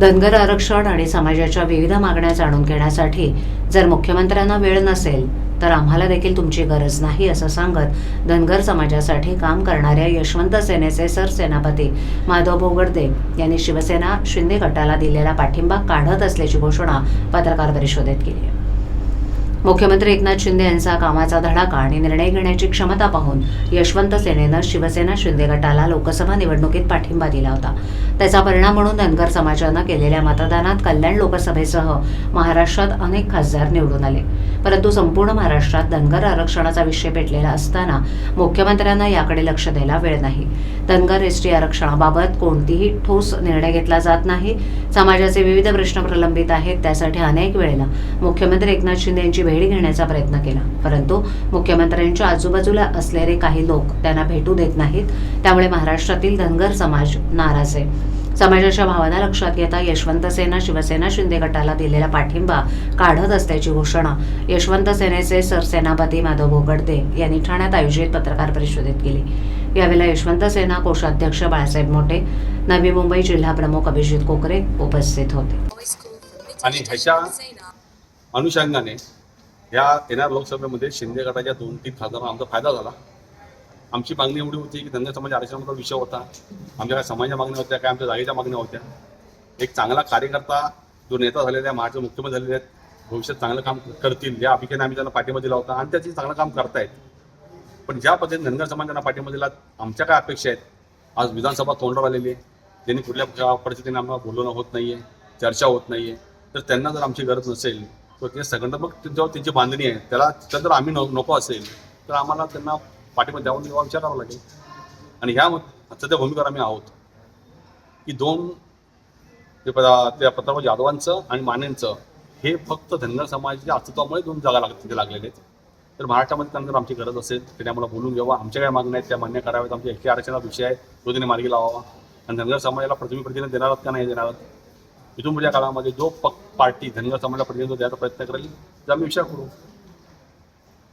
धनगर आरक्षण आणि समाजाच्या विविध मागण्या जाणून घेण्यासाठी जर मुख्यमंत्र्यांना वेळ नसेल तर आम्हाला देखील तुमची गरज नाही असं सांगत धनगर समाजासाठी काम करणाऱ्या यशवंत सेनेचे सरसेनापती माधव भोगडदे यांनी शिवसेना शिंदे गटाला दिलेला पाठिंबा काढत असल्याची घोषणा पत्रकार परिषदेत केली आहे. मुख्यमंत्री एकनाथ शिंदे यांचा कामाचा धडाका आणि निर्णय घेण्याची क्षमता पाहून यशवंत सेनेनं शिवसेना शिंदे गटाला लोकसभा निवडणुकीत पाठिंबा दिला होता. त्याचा परिणाम म्हणून धनगर समाजानं केलेल्या मतदानात कल्याण लोकसभेसह महाराष्ट्रात अनेक खासदार निवडून आले. परंतु संपूर्ण महाराष्ट्रात धनगर आरक्षणाचा विषय पेटलेला असताना मुख्यमंत्र्यांना याकडे लक्ष द्यायला वेळ नाही. धनगर एसटी आरक्षणाबाबत कोणतीही ठोस निर्णय घेतला जात नाही. समाजाचे विविध प्रश्न प्रलंबित आहेत त्यासाठी अनेक वेळेला मुख्यमंत्री एकनाथ शिंदे यांची भेट घेण्याचा प्रयत्न केला. परंतु मुख्यमंत्र्यांच्या आजूबाजूला असलेले काही लोक त्यांना भेटू देत नाहीत. त्यामुळे महाराष्ट्रातील धनगर समाज नाराज आहे. समाजाच्या भावना लक्षात घेता यशवंत सेना शिवसेना शिंदे गटाला दिलेला पाठिंबा काढत असल्याची घोषणा यशवंत सेनेचे सरसेनापती माधव भोगडदे यांनी ठाण्यात आयोजित पत्रकार परिषदेत केली. यावेळेला यशवंत सेना कोषाध्यक्ष बाळासाहेब मोठे नवी मुंबई जिल्हा प्रमुख अभिजित कोकरे उपस्थित होते. आणि ह्याच्या अनुषंगाने या येणाऱ्या लोकसभेमध्ये शिंदे गटाच्या दोन तीन खासदारांना आमचा फायदा झाला. आमची मागणी एवढी होती की धनगर समाज आरक्षणाचा विषय होता. आमच्या काय समाजाच्या मागण्या होत्या काय आमच्या जागेच्या मागण्या होत्या. एक चांगला कार्यकर्ता जो नेता झालेला आहे महाराष्ट्र मुख्यमंत्री झालेले आहेत भविष्यात चांगलं काम करतील या अभिकेने आम्ही त्यांना पाठिंबा दिला होता आणि त्याची चांगलं काम करतायत. पण ज्या पद्धतीने धनगर त्यांना पाठिंबा दिला आमच्या काय अपेक्षा आहेत? आज विधानसभा तोंडावर आलेली आहे. त्यांनी कुठल्या परिस्थितीने आम्हाला बोलवणं होत नाही आहे चर्चा होत नाही आहे तर त्यांना जर आमची गरज नसेल तर ते त्यांच्यावर त्यांची बांधणी आहे त्याला त्यात जर आम्ही न- नको असेल तर आम्हाला त्यांना पाठिंबा द्यावं किंवा विचारावं लागेल. आणि ह्या सध्या भूमिकेवर आम्ही आहोत. की दोन ते त्या प्रताप यादवांचं आणि मानेंचं हे फक्त धनगर समाजाच्या अस्तित्वामुळे दोन जागा लाग तिथे लागलेले आहेत. तर महाराष्ट्रामध्ये त्यांना जर आमची गरज असेल तर आम्हाला बोलून घ्यावा. आमच्या काय मागण्या आहेत त्या मान्य कराव्यात. आमच्या एकशे आरक्षणाचा विषय आहे तो त्यांनी मार्गी लावावा. आणि धनगर समाजाला प्रतिनिधी प्रतिनिधी देणार आहात का नाही देणार आहात? इथून पुढच्या काळामध्ये जो पक पार्टी धनगर समाजाला प्रतिनिधित्व द्यायचा प्रयत्न करेल तर आम्ही विचार करू.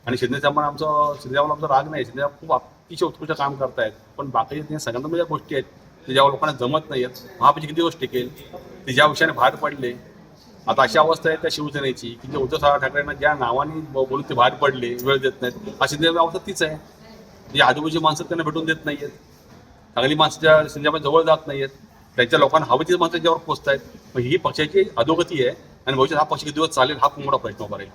आणि शिंदे साहेबांना आमचं शिंदे आमचा राग नाही. शिंदे खूप अतिशय उत्कृष्ट काम करतायत. पण बाकी सगळ्यांना ज्या गोष्टी आहेत ते ज्या लोकांना जमत नाही आहेत महापाची किती गोष्ट टिकेल ते ज्या विषयाने बाहेर पडले आता अशी अवस्था आहे त्या शिवसेनेची की जे उद्धव साहेब ठाकरेंना ज्या नावाने बोलून ते बाहेर पडले वेळ देत नाहीत. अशी शिंदे अवस्था तीच आहे. जी आजूबाजूची माणसं त्यांना भेटून देत नाही आहेत चांगली माणसं ज्या शिंदेच्या जवळ जात नाही आहेत त्यांच्या लोकांना हवं तीच माणसं त्याच्यावर पोचत आहेत ही पक्षाची अधोगती आहे आणि भविष्यात हा पक्ष किती दिवस चालेल हा खूप मोठा प्रश्न उभा राहील.